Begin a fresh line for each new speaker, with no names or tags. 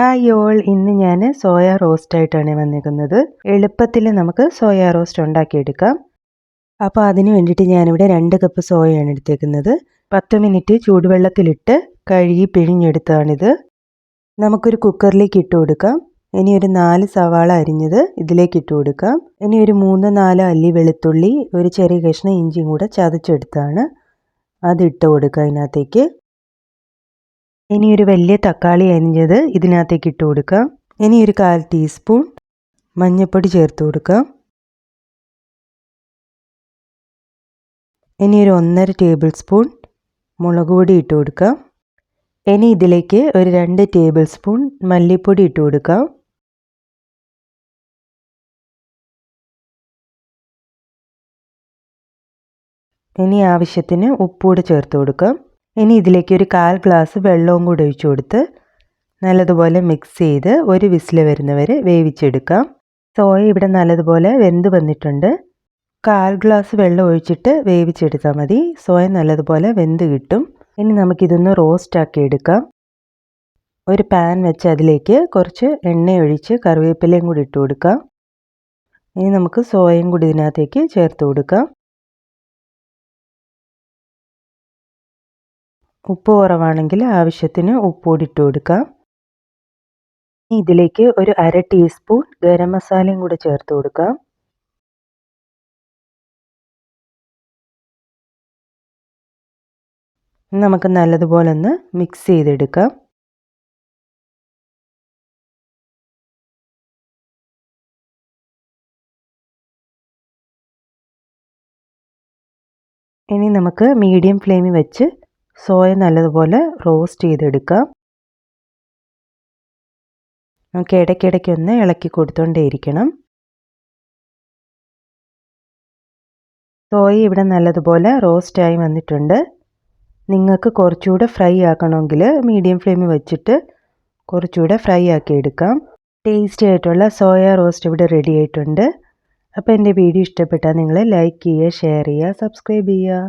Hi all. ഇന്ന് ഞാൻ soya roast ആയിട്ടാണ് വന്നിരിക്കുന്നത്. എളുപ്പത്തിൽ നമുക്ക് സോയ റോസ്റ്റ് ഉണ്ടാക്കിയെടുക്കാം. അപ്പോൾ അതിന് വേണ്ടിയിട്ട് ഞാനിവിടെ രണ്ട് കപ്പ് സോയയാണ് എടുത്തേക്കുന്നത്. പത്ത് മിനിറ്റ് ചൂടുവെള്ളത്തിലിട്ട് കഴുകി പിഴിഞ്ഞെടുത്താണിത്. നമുക്കൊരു കുക്കറിലേക്ക് ഇട്ട് കൊടുക്കാം. ഇനി ഒരു നാല് സവാള അരിഞ്ഞത് ഇതിലേക്ക് ഇട്ട് കൊടുക്കാം. ഇനി ഒരു മൂന്ന് നാല് അല്ലി വെളുത്തുള്ളി ഒരു ചെറിയ കഷ്ണം ഇഞ്ചിയും കൂടെ ചതച്ചെടുത്താണ്. അത് കൊടുക്കുക അതിനകത്തേക്ക്. ഇനി ഒരു വലിയ തക്കാളി അരിഞ്ഞത് ഇതിനകത്തേക്ക് ഇട്ട് കൊടുക്കാം ഇനി ഒരു കാൽ ടീസ്പൂൺ മഞ്ഞൾപ്പൊടി ചേർത്ത് കൊടുക്കാം ഇനി ഒരു ഒന്നര ടേബിൾ സ്പൂൺ മുളക് പൊടി ഇട്ട് കൊടുക്കാം ഇനി ഇതിലേക്ക് ഒരു രണ്ട് ടേബിൾ സ്പൂൺ മല്ലിപ്പൊടി ഇട്ട് കൊടുക്കാം ഇനി ആവശ്യത്തിന് ഉപ്പൂടെ ചേർത്ത് കൊടുക്കാം ഇനി ഇതിലേക്ക് ഒരു കാൽ ഗ്ലാസ് വെള്ളവും കൂടി ഒഴിച്ചു കൊടുത്ത് നല്ലതുപോലെ മിക്സ് ചെയ്ത് ഒരു വിസിൽ വരുന്നവരെ വേവിച്ചെടുക്കാം. സോയ ഇവിടെ നല്ലതുപോലെ വെന്ത് വന്നിട്ടുണ്ട്. കാൽ ഗ്ലാസ് വെള്ളം ഒഴിച്ചിട്ട് വേവിച്ചെടുത്താൽ മതി. സോയ നല്ലതുപോലെ വെന്ത് കിട്ടും. ഇനി നമുക്കിതൊന്ന് റോസ്റ്റാക്കി എടുക്കാം. ഒരു പാൻ വെച്ച് അതിലേക്ക് കുറച്ച് എണ്ണ ഒഴിച്ച് കറിവേപ്പിലയും കൂടി ഇട്ട് കൊടുക്കാം. ഇനി നമുക്ക് സോയയും കൂടി ഇതിനകത്തേക്ക് ചേർത്ത് കൊടുക്കാം. ഉപ്പ് കുറവാണെങ്കിൽ ആവശ്യത്തിന് ഉപ്പ് ഇട്ട് കൊടുക്കാം. ഇതിലേക്ക് ഒരു അര ടീസ്പൂൺ ഗരം മസാലയും കൂടെ ചേർത്ത് കൊടുക്കാം. നമുക്ക് നല്ലതുപോലെ ഒന്ന് മിക്സ് ചെയ്തെടുക്കാം. ഇനി നമുക്ക് മീഡിയം ഫ്ലെയിമിൽ വെച്ച് സോയ നല്ലതുപോലെ റോസ്റ്റ് ചെയ്തെടുക്കാം നമുക്ക് ഇടയ്ക്കിടയ്ക്ക് ഒന്ന് ഇളക്കി കൊടുത്തുകൊണ്ടേയിരിക്കണം സോയ ഇവിടെ നല്ലതുപോലെ റോസ്റ്റായി വന്നിട്ടുണ്ട്. നിങ്ങൾക്ക് കുറച്ചുകൂടെ ഫ്രൈ ആക്കണമെങ്കിൽ മീഡിയം ഫ്ലെയിമിൽ വെച്ചിട്ട് കുറച്ചുകൂടെ ഫ്രൈ ആക്കി എടുക്കാം. ടേസ്റ്റി ആയിട്ടുള്ള സോയ റോസ്റ്റ് ഇവിടെ റെഡി ആയിട്ടുണ്ട്. അപ്പോൾ എന്റെ വീഡിയോ ഇഷ്ടപ്പെട്ടാൽ നിങ്ങൾ ലൈക്ക് ചെയ്യുക ഷെയർ ചെയ്യുക സബ്സ്ക്രൈബ് ചെയ്യുക.